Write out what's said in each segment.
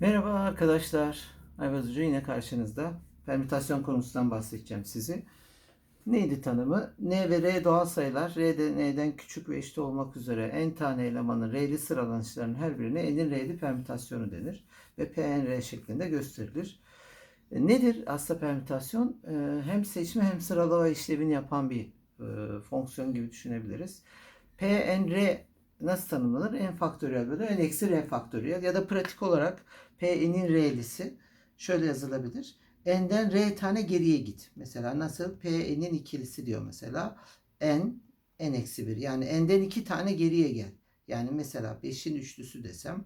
Merhaba arkadaşlar. Ayvaz Hoca yine karşınızda. Permütasyon konusundan bahsedeceğim size. Neydi tanımı? N ve R doğal sayılar. R de N'den küçük ve eşit olmak üzere n tane elemanın R'li sıralanışlarının her birine n'in R'li permütasyonu denir. Ve PNR şeklinde gösterilir. E, Nedir aslında permütasyon? E, Hem seçme hem sıralama işlevini yapan bir e, fonksiyon gibi düşünebiliriz. PNR nasıl tanımlanır? N faktöriyel bölü n eksi r faktöriyel ya da pratik olarak P'nin R'lisi şöyle yazılabilir. N'den R tane geriye git. Mesela nasıl? P'nin ikilisi diyor mesela. N, N eksi 1. Yani N'den iki tane geriye gel. Yani mesela 5'in üçlüsü desem.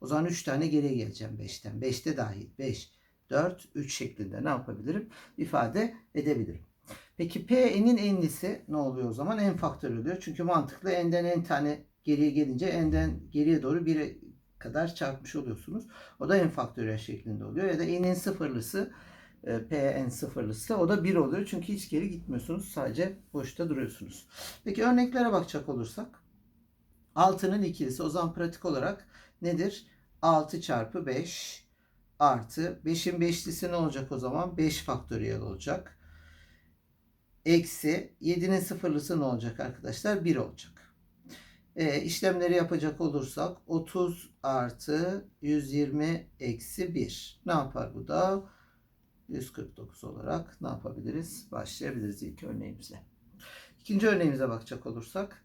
O zaman 3 tane geriye geleceğim 5'ten. 5'te dahil. 5, 4, 3 şeklinde ne yapabilirim? İfade edebilirim. Peki P'nin enlisi ne oluyor o zaman? N faktörü oluyor. Çünkü mantıklı N'den N tane geriye gelince N'den geriye doğru 1'e kadar çarpmış oluyorsunuz. O da n faktöriyel şeklinde oluyor. Ya da n'in sıfırlısı e, pn sıfırlısı o da 1 oluyor. Çünkü hiç geri gitmiyorsunuz. Sadece boşta duruyorsunuz. Peki örneklere bakacak olursak 6'nın ikilisi o zaman pratik olarak nedir? 6 çarpı 5 artı 5'in beşlisi ne olacak o zaman? 5 faktöriyel olacak. Eksi 7'nin sıfırlısı ne olacak arkadaşlar? 1 olacak. E, işlemleri yapacak olursak 30 artı 120 eksi 1. Ne yapar bu da? 149 olarak ne yapabiliriz? Başlayabiliriz ilk örneğimize. İkinci örneğimize bakacak olursak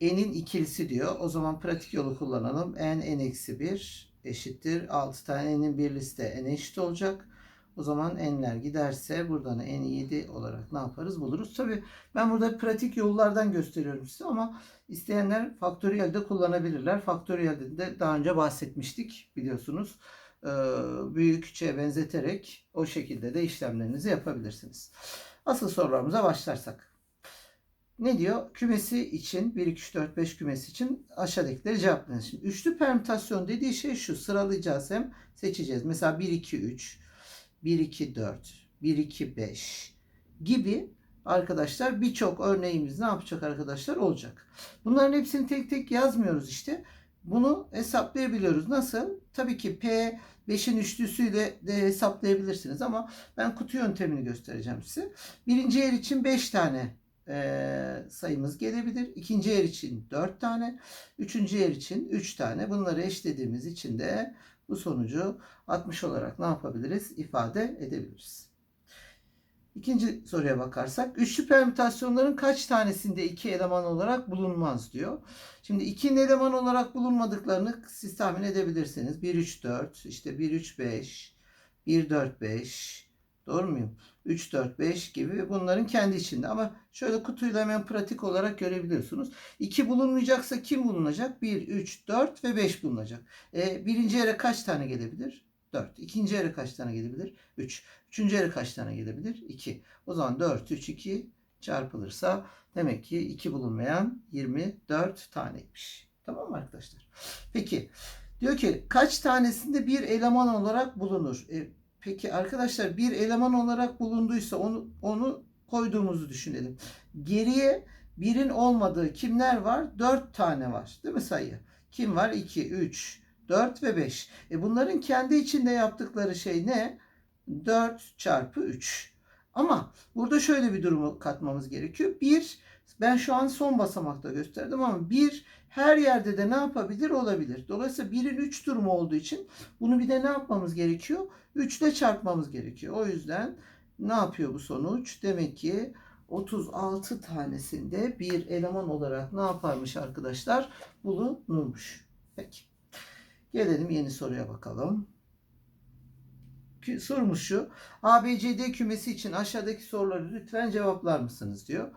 n'in ikilisi diyor. O zaman pratik yolu kullanalım. n n eksi 1 eşittir. 6 tane n'in birlisi de n eşit olacak. O zaman n'ler giderse buradan n 7 olarak ne yaparız buluruz. Tabi ben burada pratik yollardan gösteriyorum size ama isteyenler faktöriyel de kullanabilirler. Faktöriyelde de daha önce bahsetmiştik biliyorsunuz. Ee, büyük küçüğe benzeterek o şekilde de işlemlerinizi yapabilirsiniz. Asıl sorularımıza başlarsak. Ne diyor? Kümesi için 1, 2, 3, 4, 5 kümesi için aşağıdakileri cevaplayın. Şimdi üçlü permütasyon dediği şey şu. Sıralayacağız hem seçeceğiz. Mesela 1, 2, 3, 1, 2, 4, 1, 2, 5 gibi arkadaşlar birçok örneğimiz ne yapacak arkadaşlar olacak. Bunların hepsini tek tek yazmıyoruz işte. Bunu hesaplayabiliyoruz. Nasıl? Tabii ki P 5'in üçlüsüyle de hesaplayabilirsiniz ama ben kutu yöntemini göstereceğim size. Birinci yer için 5 tane e, sayımız gelebilir. İkinci yer için 4 tane. Üçüncü yer için 3 tane. Bunları eşlediğimiz için de bu sonucu 60 olarak ne yapabiliriz? İfade edebiliriz. İkinci soruya bakarsak üçlü permütasyonların kaç tanesinde iki eleman olarak bulunmaz diyor. Şimdi iki eleman olarak bulunmadıklarını siz tahmin edebilirsiniz. 1 3 4 işte 1 3 5 1 4 5 doğru muyum? 3 4 5 gibi bunların kendi içinde ama şöyle kutuyla hemen pratik olarak görebiliyorsunuz. 2 bulunmayacaksa kim bulunacak? 1 3 4 ve 5 bulunacak. E, birinci yere kaç tane gelebilir? 4. İkinci yere kaç tane gelebilir? 3. Üçüncü yere kaç tane gelebilir? 2. O zaman 4, 3, 2 çarpılırsa demek ki 2 bulunmayan 24 taneymiş. Tamam mı arkadaşlar? Peki diyor ki kaç tanesinde bir eleman olarak bulunur? E, peki arkadaşlar bir eleman olarak bulunduysa onu onu koyduğumuzu düşünelim. Geriye birin olmadığı kimler var? 4 tane var. Değil mi sayı? Kim var? 2, 3, 4 ve 5. E bunların kendi içinde yaptıkları şey ne? 4 çarpı 3. Ama burada şöyle bir durumu katmamız gerekiyor. 1 ben şu an son basamakta gösterdim ama 1 her yerde de ne yapabilir? Olabilir. Dolayısıyla 1'in 3 durumu olduğu için bunu bir de ne yapmamız gerekiyor? 3 ile çarpmamız gerekiyor. O yüzden ne yapıyor bu sonuç? Demek ki 36 tanesinde bir eleman olarak ne yaparmış arkadaşlar? Bulunurmuş. Peki. Gelelim yeni soruya bakalım. Sorumuz şu. ABCD kümesi için aşağıdaki soruları lütfen cevaplar mısınız diyor.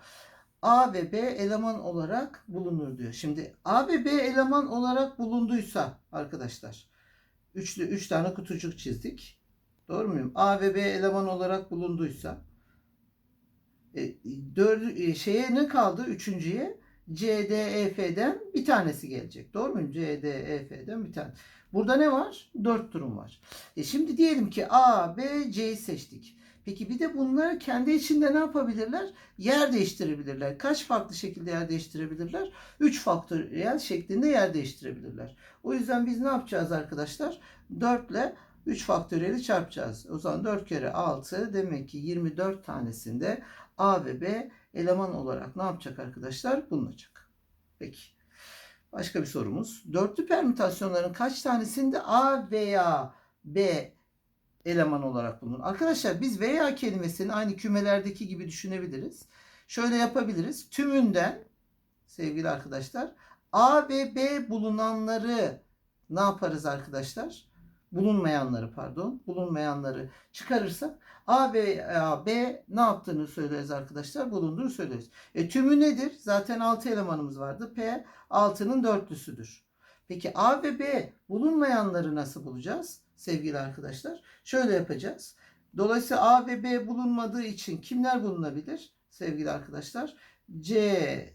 A ve B eleman olarak bulunur diyor. Şimdi A ve B eleman olarak bulunduysa arkadaşlar üçlü üç tane kutucuk çizdik. Doğru muyum? A ve B eleman olarak bulunduysa e, dördü, e, şeye ne kaldı? Üçüncüye CDEF'den bir tanesi gelecek. Doğru muyum? CDEF'den bir tane. Burada ne var? Dört durum var. E şimdi diyelim ki A, B, C'yi seçtik. Peki bir de bunları kendi içinde ne yapabilirler? Yer değiştirebilirler. Kaç farklı şekilde yer değiştirebilirler? 3 faktöriyel şeklinde yer değiştirebilirler. O yüzden biz ne yapacağız arkadaşlar? 4 ile 3 faktöriyeli çarpacağız. O zaman 4 kere 6 demek ki 24 tanesinde A ve B eleman olarak ne yapacak arkadaşlar? Bulunacak. Peki. Başka bir sorumuz. Dörtlü permütasyonların kaç tanesinde A veya B eleman olarak bulunur? Arkadaşlar biz veya kelimesini aynı kümelerdeki gibi düşünebiliriz. Şöyle yapabiliriz. Tümünden sevgili arkadaşlar A ve B bulunanları ne yaparız arkadaşlar? Bulunmayanları pardon. Bulunmayanları çıkarırsak A veya B ne yaptığını söyleriz arkadaşlar. Bulunduğunu söyleriz. E, tümü nedir? Zaten 6 elemanımız vardı. P 6'nın dörtlüsüdür. Peki A ve B bulunmayanları nasıl bulacağız sevgili arkadaşlar? Şöyle yapacağız. Dolayısıyla A ve B bulunmadığı için kimler bulunabilir sevgili arkadaşlar? C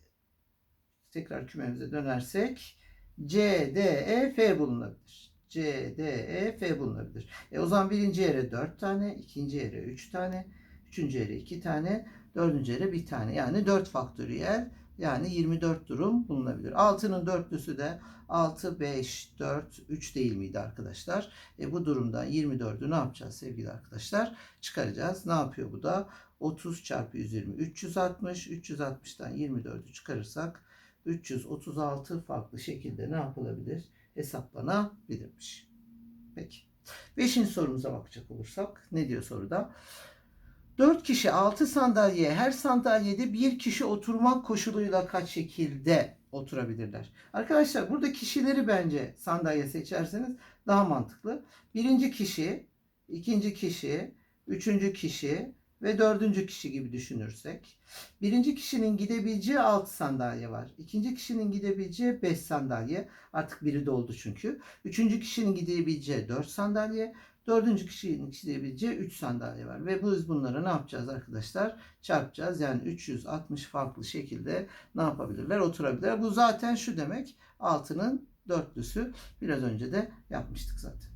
tekrar kümemize dönersek C, D, E, F bulunabilir. C, D, E, F bulunabilir. E o zaman birinci yere 4 tane, ikinci yere 3 tane, üçüncü yere 2 tane, dördüncü yere 1 tane. Yani 4 faktöriyel yani 24 durum bulunabilir. 6'nın dörtlüsü de 6, 5, 4, 3 değil miydi arkadaşlar? E bu durumda 24'ü ne yapacağız sevgili arkadaşlar? Çıkaracağız. Ne yapıyor bu da? 30 çarpı 120 360. 360'tan 24'ü çıkarırsak 336 farklı şekilde ne yapılabilir? Hesaplanabilirmiş. Peki. Beşinci sorumuza bakacak olursak ne diyor soruda? 4 kişi 6 sandalye her sandalyede bir kişi oturmak koşuluyla kaç şekilde oturabilirler? Arkadaşlar burada kişileri bence sandalye seçerseniz daha mantıklı. Birinci kişi, ikinci kişi, üçüncü kişi ve dördüncü kişi gibi düşünürsek. Birinci kişinin gidebileceği 6 sandalye var. İkinci kişinin gidebileceği 5 sandalye. Artık biri doldu çünkü. Üçüncü kişinin gidebileceği 4 sandalye. Dördüncü kişinin gidebileceği 3 sandalye var. Ve biz bunları ne yapacağız arkadaşlar? Çarpacağız. Yani 360 farklı şekilde ne yapabilirler? Oturabilirler. Bu zaten şu demek. 6'nın dörtlüsü. Biraz önce de yapmıştık zaten.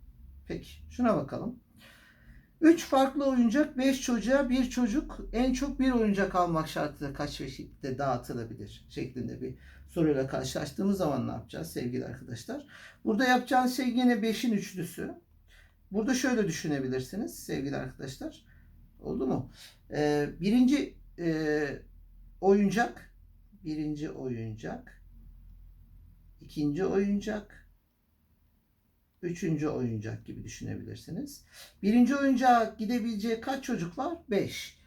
Peki şuna bakalım. 3 farklı oyuncak 5 çocuğa bir çocuk en çok bir oyuncak almak şartıyla kaç şekilde dağıtılabilir şeklinde bir soruyla karşılaştığımız zaman ne yapacağız sevgili arkadaşlar? Burada yapacağınız şey yine 5'in üçlüsü. Burada şöyle düşünebilirsiniz sevgili arkadaşlar. Oldu mu? Ee, birinci e, oyuncak birinci oyuncak ikinci oyuncak üçüncü oyuncak gibi düşünebilirsiniz. Birinci oyuncağa gidebileceği kaç çocuk var? 5.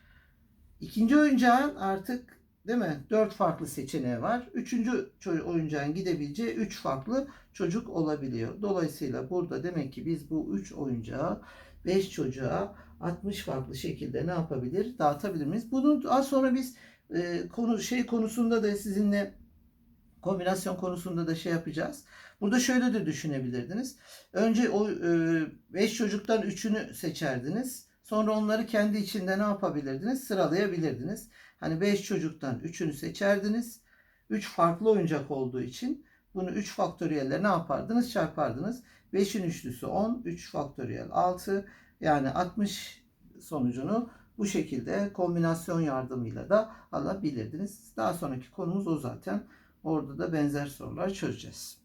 İkinci oyuncağın artık değil mi? 4 farklı seçeneği var. Üçüncü oyuncağın gidebileceği 3 farklı çocuk olabiliyor. Dolayısıyla burada demek ki biz bu 3 oyuncağı 5 çocuğa 60 farklı şekilde ne yapabilir? Dağıtabilir miyiz? Bunu daha sonra biz e, konu şey konusunda da sizinle kombinasyon konusunda da şey yapacağız. Burada şöyle de düşünebilirdiniz. Önce o 5 e, çocuktan 3'ünü seçerdiniz. Sonra onları kendi içinde ne yapabilirdiniz? Sıralayabilirdiniz. Hani 5 çocuktan 3'ünü seçerdiniz. 3 farklı oyuncak olduğu için bunu 3 faktöriyelle ne yapardınız? Çarpardınız. 5'in üçlüsü 10, 3 faktöriyel 6. Yani 60 sonucunu bu şekilde kombinasyon yardımıyla da alabilirdiniz. Daha sonraki konumuz o zaten. Orada da benzer sorular çözeceğiz.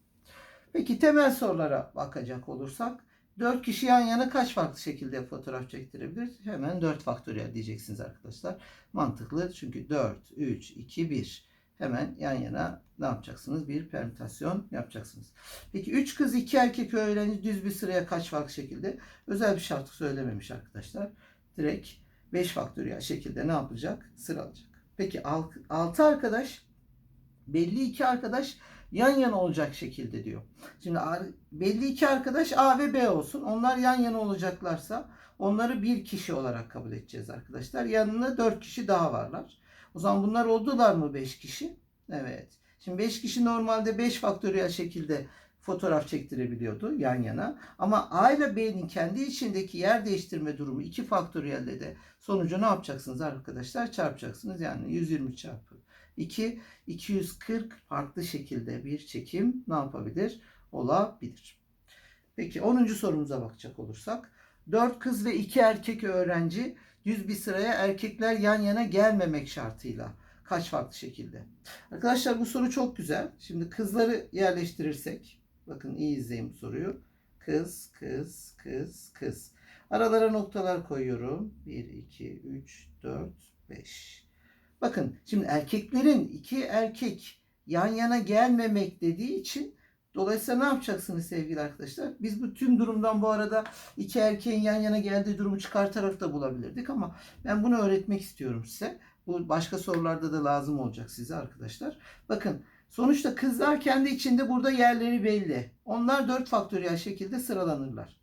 Peki temel sorulara bakacak olursak 4 kişi yan yana kaç farklı şekilde fotoğraf çektirebilir? Hemen 4 faktöriyel diyeceksiniz arkadaşlar. Mantıklı çünkü 4, 3, 2, 1. Hemen yan yana ne yapacaksınız? Bir permütasyon yapacaksınız. Peki 3 kız 2 erkek öğrenci düz bir sıraya kaç farklı şekilde? Özel bir şart söylememiş arkadaşlar. Direkt 5 faktöriyel şekilde ne yapacak? Sıralayacak. Peki 6 arkadaş belli iki arkadaş yan yana olacak şekilde diyor. Şimdi belli iki arkadaş A ve B olsun. Onlar yan yana olacaklarsa onları bir kişi olarak kabul edeceğiz arkadaşlar. Yanında dört kişi daha varlar. O zaman bunlar oldular mı beş kişi? Evet. Şimdi beş kişi normalde beş faktöriyel şekilde fotoğraf çektirebiliyordu yan yana. Ama A ile B'nin kendi içindeki yer değiştirme durumu iki faktöriyelde de sonucu ne yapacaksınız arkadaşlar? Çarpacaksınız. Yani 120 çarpı 2, 240 farklı şekilde bir çekim ne yapabilir? Olabilir. Peki 10. sorumuza bakacak olursak. 4 kız ve 2 erkek öğrenci düz bir sıraya erkekler yan yana gelmemek şartıyla kaç farklı şekilde. Arkadaşlar bu soru çok güzel. Şimdi kızları yerleştirirsek bakın iyi izleyin bu soruyu. Kız, kız, kız, kız. Aralara noktalar koyuyorum. 1, 2, 3, 4, 5. Bakın şimdi erkeklerin iki erkek yan yana gelmemek dediği için dolayısıyla ne yapacaksınız sevgili arkadaşlar? Biz bu tüm durumdan bu arada iki erkeğin yan yana geldiği durumu çıkartarak da bulabilirdik ama ben bunu öğretmek istiyorum size. Bu başka sorularda da lazım olacak size arkadaşlar. Bakın sonuçta kızlar kendi içinde burada yerleri belli. Onlar 4 faktöriyel şekilde sıralanırlar.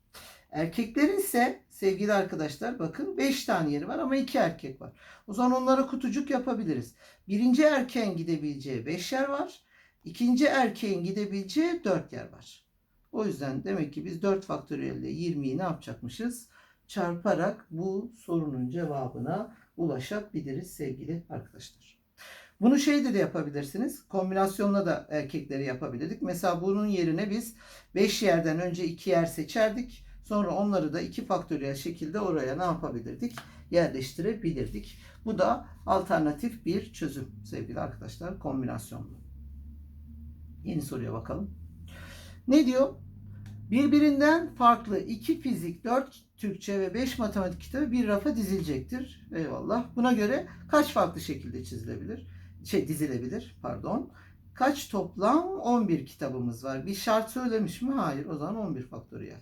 Erkeklerin ise sevgili arkadaşlar bakın 5 tane yeri var ama 2 erkek var. O zaman onlara kutucuk yapabiliriz. Birinci erkeğin gidebileceği 5 yer var. İkinci erkeğin gidebileceği 4 yer var. O yüzden demek ki biz 4 faktöriyelde 20'yi ne yapacakmışız? Çarparak bu sorunun cevabına ulaşabiliriz sevgili arkadaşlar. Bunu şeyde de yapabilirsiniz. Kombinasyonla da erkekleri yapabilirdik. Mesela bunun yerine biz 5 yerden önce 2 yer seçerdik. Sonra onları da 2 faktöriyel şekilde oraya ne yapabilirdik? Yerleştirebilirdik. Bu da alternatif bir çözüm sevgili arkadaşlar kombinasyonlu. Yeni soruya bakalım. Ne diyor? Birbirinden farklı 2 fizik, 4 Türkçe ve 5 matematik kitabı bir rafa dizilecektir. Eyvallah. Buna göre kaç farklı şekilde çizilebilir? Şey dizilebilir, pardon. Kaç toplam 11 kitabımız var? Bir şart söylemiş mi? Hayır. O zaman 11 faktöriyel.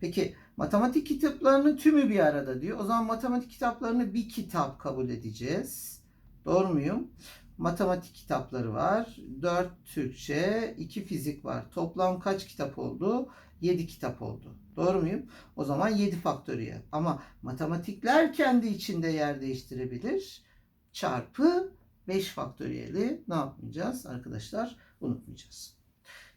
Peki matematik kitaplarının tümü bir arada diyor. O zaman matematik kitaplarını bir kitap kabul edeceğiz. Doğru muyum? Matematik kitapları var. 4 Türkçe, 2 fizik var. Toplam kaç kitap oldu? 7 kitap oldu. Doğru muyum? O zaman 7 faktöriyel. Ama matematikler kendi içinde yer değiştirebilir. Çarpı 5 faktöriyeli ne yapmayacağız arkadaşlar? Unutmayacağız.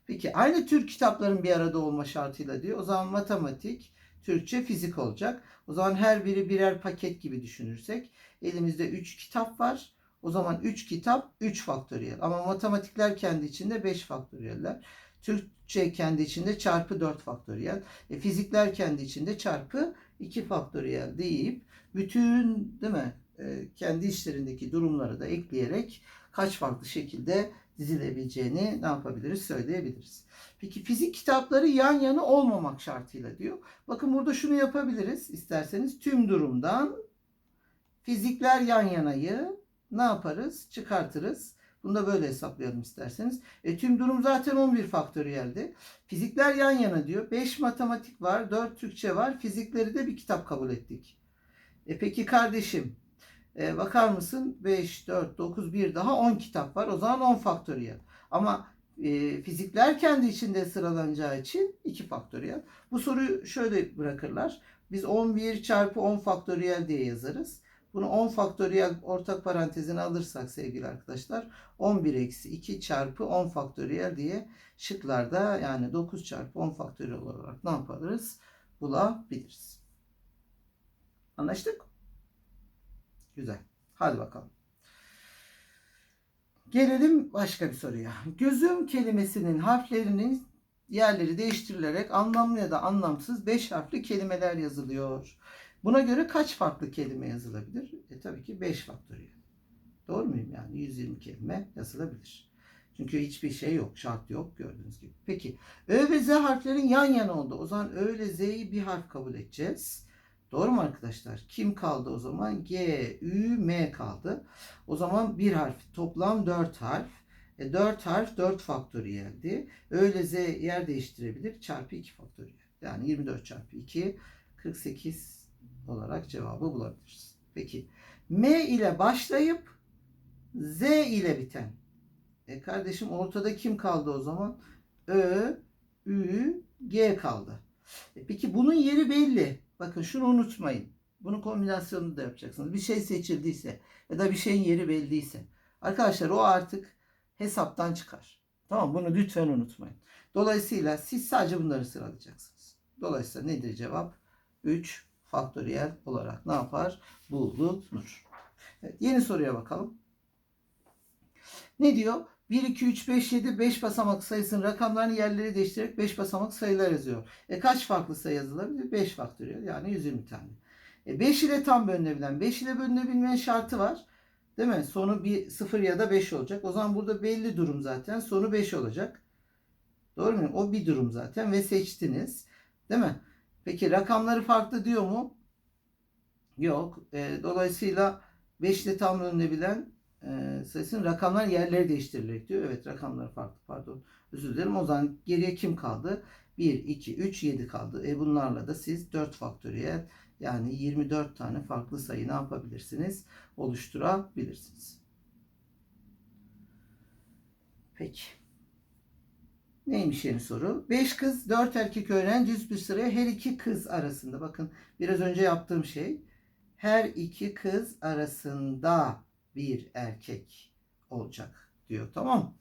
Peki aynı tür kitapların bir arada olma şartıyla diyor. O zaman matematik, Türkçe, fizik olacak. O zaman her biri birer paket gibi düşünürsek elimizde 3 kitap var. O zaman 3 kitap 3 faktöriyel. Ama matematikler kendi içinde 5 faktöriyeller. Türkçe kendi içinde çarpı 4 faktöriyel. E, fizikler kendi içinde çarpı 2 faktöriyel deyip bütün değil mi e, kendi işlerindeki durumları da ekleyerek kaç farklı şekilde dizilebileceğini ne yapabiliriz söyleyebiliriz. Peki fizik kitapları yan yana olmamak şartıyla diyor. Bakın burada şunu yapabiliriz isterseniz tüm durumdan fizikler yan yanayı ne yaparız? Çıkartırız. Bunu da böyle hesaplayalım isterseniz. E, tüm durum zaten 11 faktöriyeldi. Fizikler yan yana diyor. 5 matematik var, 4 Türkçe var. Fizikleri de bir kitap kabul ettik. E peki kardeşim e, bakar mısın? 5, 4, 9, 1 daha 10 kitap var. O zaman 10 faktöriyel. Ama e, fizikler kendi içinde sıralanacağı için 2 faktöriyel. Bu soruyu şöyle bırakırlar. Biz 11 çarpı 10 faktöriyel diye yazarız. Bunu 10 faktöriyel ortak parantezine alırsak sevgili arkadaşlar 11 eksi 2 çarpı 10 faktöriyel diye şıklarda yani 9 çarpı 10 faktöriyel olarak ne yaparız? Bulabiliriz. Anlaştık? Güzel. Hadi bakalım. Gelelim başka bir soruya. Gözüm kelimesinin harflerinin yerleri değiştirilerek anlamlı ya da anlamsız 5 harfli kelimeler yazılıyor. Buna göre kaç farklı kelime yazılabilir? E tabii ki 5 faktöriyel. Doğru muyum? Yani 120 kelime yazılabilir. Çünkü hiçbir şey yok, şart yok gördüğünüz gibi. Peki Ö ve Z harflerin yan yana oldu. O zaman Ö ile Z'yi bir harf kabul edeceğiz. Doğru mu arkadaşlar? Kim kaldı o zaman? G, Ü, M kaldı. O zaman bir harf. Toplam 4 harf. E 4 harf 4 faktöriyeldi. Ö ile Z yer değiştirebilir. Çarpı 2 faktöriyel. Yani 24 çarpı 2 48 olarak cevabı bulabiliriz. Peki M ile başlayıp Z ile biten. E kardeşim ortada kim kaldı o zaman? Ö, Ü, G kaldı. E peki bunun yeri belli. Bakın şunu unutmayın. Bunun kombinasyonunu da yapacaksınız. Bir şey seçildiyse ya da bir şeyin yeri belliyse. Arkadaşlar o artık hesaptan çıkar. Tamam bunu lütfen unutmayın. Dolayısıyla siz sadece bunları sıralayacaksınız. Dolayısıyla nedir cevap? 3 faktöriyel olarak ne yapar? Bulunur. Evet, yeni soruya bakalım. Ne diyor? 1, 2, 3, 5, 7, 5 basamak sayısının rakamlarını yerleri değiştirerek 5 basamak sayılar yazıyor. E kaç farklı sayı yazılabilir? 5 faktöriyel yani 120 tane. E 5 ile tam bölünebilen, 5 ile bölünebilmeyen şartı var. Değil mi? Sonu bir 0 ya da 5 olacak. O zaman burada belli durum zaten. Sonu 5 olacak. Doğru mu? O bir durum zaten ve seçtiniz. Değil mi? Peki rakamları farklı diyor mu? Yok. E, dolayısıyla 5 ile tam bölünebilen sayısının rakamlar yerleri değiştirilerek diyor. Evet rakamları farklı pardon. Özür dilerim. O zaman geriye kim kaldı? 1, 2, 3, 7 kaldı. E bunlarla da siz 4 faktöriyel yani 24 tane farklı sayı ne yapabilirsiniz? Oluşturabilirsiniz. Peki. Neymiş yeni soru? 5 kız 4 erkek öğrenci düz bir sıraya her iki kız arasında. Bakın biraz önce yaptığım şey. Her iki kız arasında bir erkek olacak diyor. Tamam?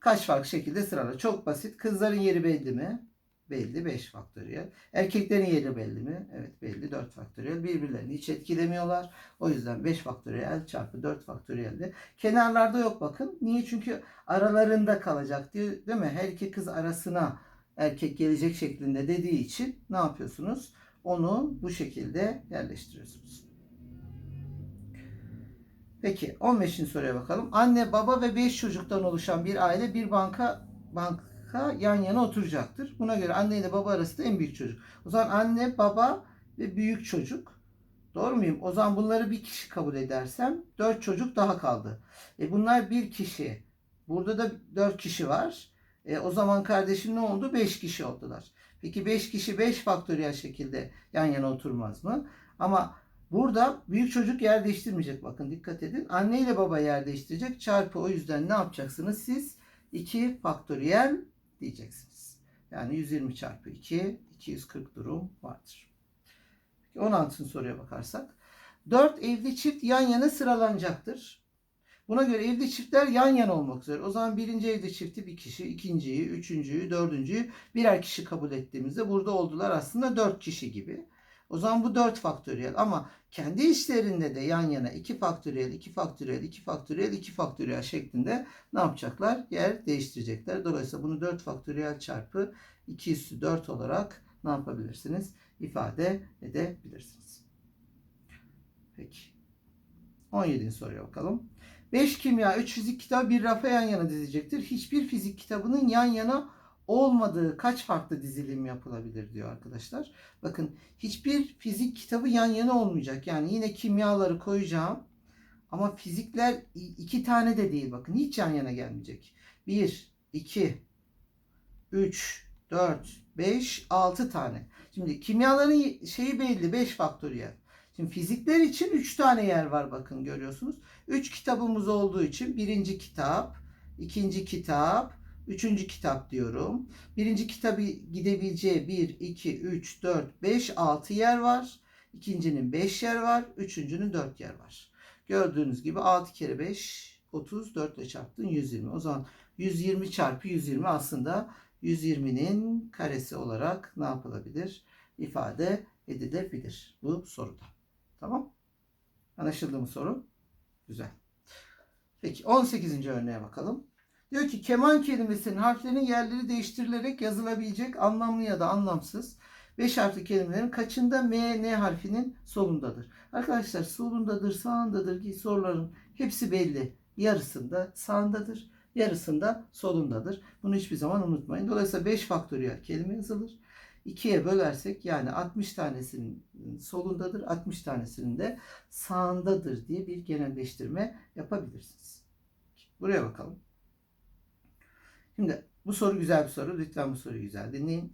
Kaç farklı şekilde sırala. Çok basit. Kızların yeri belli mi? Belli 5 faktöriyel. Erkeklerin yeri belli mi? Evet belli 4 faktöriyel. Birbirlerini hiç etkilemiyorlar. O yüzden 5 faktöriyel çarpı 4 faktöriyel de. Kenarlarda yok bakın. Niye? Çünkü aralarında kalacak diyor. Değil mi? Her iki kız arasına erkek gelecek şeklinde dediği için ne yapıyorsunuz? Onu bu şekilde yerleştiriyorsunuz. Peki 15. soruya bakalım. Anne, baba ve 5 çocuktan oluşan bir aile bir banka banka yan yana oturacaktır. Buna göre anne ile baba arasında en büyük çocuk. O zaman anne, baba ve büyük çocuk. Doğru muyum? O zaman bunları bir kişi kabul edersem 4 çocuk daha kaldı. E bunlar bir kişi. Burada da 4 kişi var. E o zaman kardeşim ne oldu? 5 kişi oldular. Peki 5 kişi 5 faktöriyel şekilde yan yana oturmaz mı? Ama Burada büyük çocuk yer değiştirmeyecek. Bakın dikkat edin. Anne ile baba yer değiştirecek. Çarpı o yüzden ne yapacaksınız? Siz 2 faktöriyel diyeceksiniz. Yani 120 çarpı 2 240 durum vardır. Peki 16. soruya bakarsak. 4 evli çift yan yana sıralanacaktır. Buna göre evli çiftler yan yana olmak üzere. O zaman birinci evli çifti bir kişi, ikinciyi, üçüncüyü, dördüncüyü birer kişi kabul ettiğimizde burada oldular aslında dört kişi gibi. O zaman bu 4 faktöriyel ama kendi işlerinde de yan yana 2 faktöriyel, 2 faktöriyel, 2 faktöriyel, 2 faktöriyel şeklinde ne yapacaklar? Yer değiştirecekler. Dolayısıyla bunu 4 faktöriyel çarpı 2 üstü 4 olarak ne yapabilirsiniz? İfade edebilirsiniz. Peki. 17. soruya bakalım. 5 kimya, 3 fizik kitabı bir rafa yan yana dizecektir. Hiçbir fizik kitabının yan yana olmadığı kaç farklı dizilim yapılabilir diyor arkadaşlar. Bakın hiçbir fizik kitabı yan yana olmayacak. Yani yine kimyaları koyacağım. Ama fizikler iki tane de değil bakın. Hiç yan yana gelmeyecek. 1, 2, 3, 4, 5, 6 tane. Şimdi kimyaların şeyi belli 5 faktöriyel. Şimdi fizikler için 3 tane yer var bakın görüyorsunuz. 3 kitabımız olduğu için birinci kitap, ikinci kitap, Üçüncü kitap diyorum. Birinci kitabı gidebileceği 1, 2, 3, 4, 5, 6 yer var. İkincinin 5 yer var. Üçüncünün 4 yer var. Gördüğünüz gibi 6 kere 5, 30, 4 ile çarptın 120. O zaman 120 çarpı 120 aslında 120'nin karesi olarak ne yapılabilir? İfade edilebilir bu soruda. Tamam? Anlaşıldı mı soru? Güzel. Peki 18. örneğe bakalım. Diyor ki keman kelimesinin harflerinin yerleri değiştirilerek yazılabilecek anlamlı ya da anlamsız 5 harfli kelimelerin kaçında M, N harfinin solundadır? Arkadaşlar solundadır, sağındadır ki soruların hepsi belli. Yarısında sağındadır, yarısında solundadır. Bunu hiçbir zaman unutmayın. Dolayısıyla 5 faktöriyel kelime yazılır. 2'ye bölersek yani 60 tanesinin solundadır, 60 tanesinin de sağındadır diye bir genelleştirme yapabilirsiniz. Buraya bakalım. Şimdi bu soru güzel bir soru. Lütfen bu soruyu güzel dinleyin.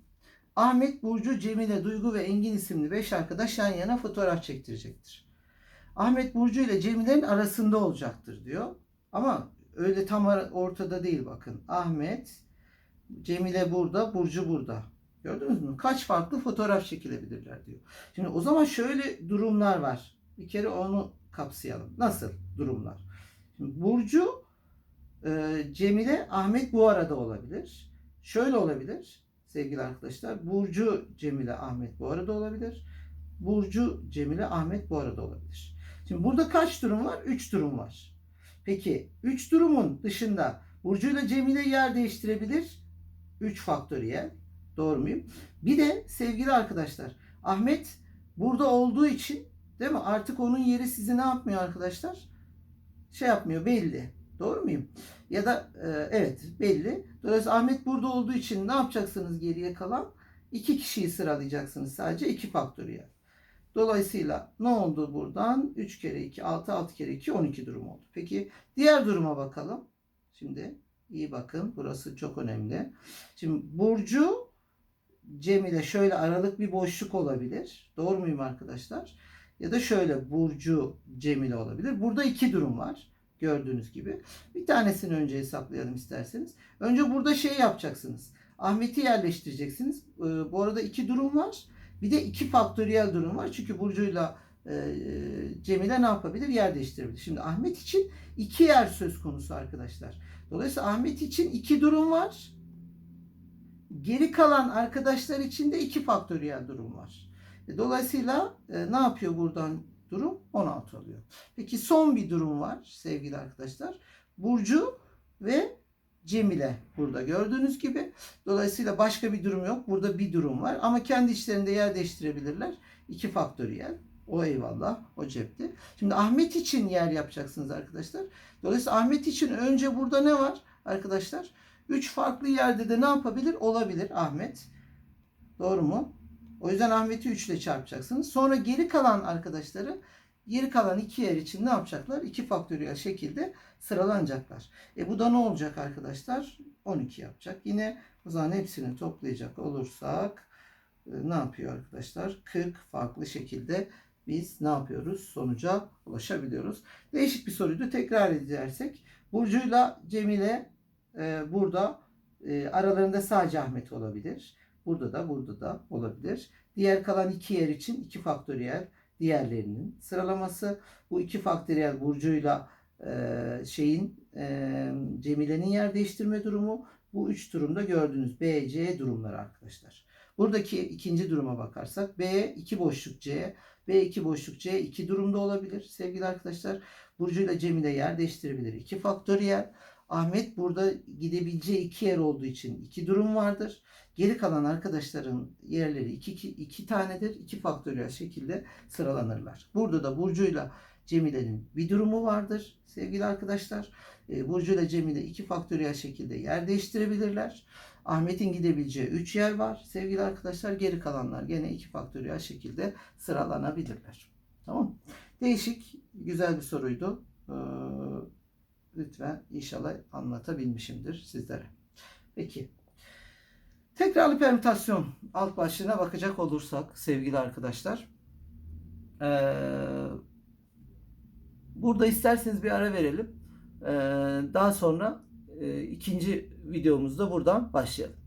Ahmet, Burcu, Cemile, Duygu ve Engin isimli 5 arkadaş yan yana fotoğraf çektirecektir. Ahmet Burcu ile Cemile'nin arasında olacaktır diyor. Ama öyle tam ortada değil bakın. Ahmet, Cemile burada, Burcu burada. Gördünüz mü? Kaç farklı fotoğraf çekilebilirler diyor. Şimdi o zaman şöyle durumlar var. Bir kere onu kapsayalım. Nasıl durumlar? Şimdi Burcu Cemile Ahmet bu arada olabilir. Şöyle olabilir sevgili arkadaşlar. Burcu Cemile Ahmet bu arada olabilir. Burcu Cemile Ahmet bu arada olabilir. Şimdi burada kaç durum var? 3 durum var. Peki 3 durumun dışında Burcu ile Cemile yer değiştirebilir. 3 faktöriyel. Doğru muyum? Bir de sevgili arkadaşlar Ahmet burada olduğu için Değil mi? Artık onun yeri sizi ne yapmıyor arkadaşlar? Şey yapmıyor belli. Doğru muyum? Ya da e, evet belli. Dolayısıyla Ahmet burada olduğu için ne yapacaksınız geriye kalan? İki kişiyi sıralayacaksınız sadece iki faktöriyel. Dolayısıyla ne oldu buradan? 3 kere 2, 6, 6 kere 2, 12 durum oldu. Peki diğer duruma bakalım. Şimdi iyi bakın. Burası çok önemli. Şimdi Burcu Cemile şöyle aralık bir boşluk olabilir. Doğru muyum arkadaşlar? Ya da şöyle Burcu Cemile olabilir. Burada iki durum var. Gördüğünüz gibi. Bir tanesini önce hesaplayalım isterseniz. Önce burada şey yapacaksınız. Ahmet'i yerleştireceksiniz. Ee, bu arada iki durum var. Bir de iki faktöriyel durum var. Çünkü Burcu'yla e, Cemile ne yapabilir? Yer değiştirebilir. Şimdi Ahmet için iki yer söz konusu arkadaşlar. Dolayısıyla Ahmet için iki durum var. Geri kalan arkadaşlar için de iki faktöriyel durum var. E, Dolayısıyla e, ne yapıyor buradan durum? 16 oluyor. Peki son bir durum var sevgili arkadaşlar. Burcu ve Cemile burada gördüğünüz gibi. Dolayısıyla başka bir durum yok. Burada bir durum var. Ama kendi içlerinde yer değiştirebilirler. İki faktöriyel. O eyvallah. O cepte. Şimdi Ahmet için yer yapacaksınız arkadaşlar. Dolayısıyla Ahmet için önce burada ne var arkadaşlar? Üç farklı yerde de ne yapabilir? Olabilir Ahmet. Doğru mu? O yüzden Ahmet'i 3 ile çarpacaksınız. Sonra geri kalan arkadaşları geri kalan iki yer için ne yapacaklar? İki faktöriyel şekilde sıralanacaklar. E bu da ne olacak arkadaşlar? 12 yapacak. Yine o zaman hepsini toplayacak olursak e, ne yapıyor arkadaşlar? 40 farklı şekilde biz ne yapıyoruz? Sonuca ulaşabiliyoruz. Değişik bir soruydu. Tekrar edersek Burcu'yla Cemile e, burada e, aralarında sadece Ahmet olabilir. Burada da burada da olabilir. Diğer kalan iki yer için iki faktöriyel diğerlerinin sıralaması. Bu iki faktöriyel Burcu'yla e, şeyin e, Cemile'nin yer değiştirme durumu. Bu üç durumda gördüğünüz B, C durumları arkadaşlar. Buradaki ikinci duruma bakarsak B iki boşluk C, B iki boşluk C iki durumda olabilir sevgili arkadaşlar. Burcu'yla Cemile yer değiştirebilir. iki faktöriyel. Ahmet burada gidebileceği iki yer olduğu için iki durum vardır. Geri kalan arkadaşların yerleri iki, iki, iki tanedir. iki faktöriyel şekilde sıralanırlar. Burada da Burcu'yla Cemile'nin bir durumu vardır sevgili arkadaşlar. E, Burcu'yla Cemile iki faktöriyel şekilde yer değiştirebilirler. Ahmet'in gidebileceği 3 yer var sevgili arkadaşlar. Geri kalanlar gene iki faktöriyel şekilde sıralanabilirler. Tamam Değişik, güzel bir soruydu. Ee, lütfen inşallah anlatabilmişimdir sizlere. Peki. Tekrarlı permütasyon alt başlığına bakacak olursak sevgili arkadaşlar. Ee, burada isterseniz bir ara verelim. Ee, daha sonra e, ikinci videomuzda buradan başlayalım.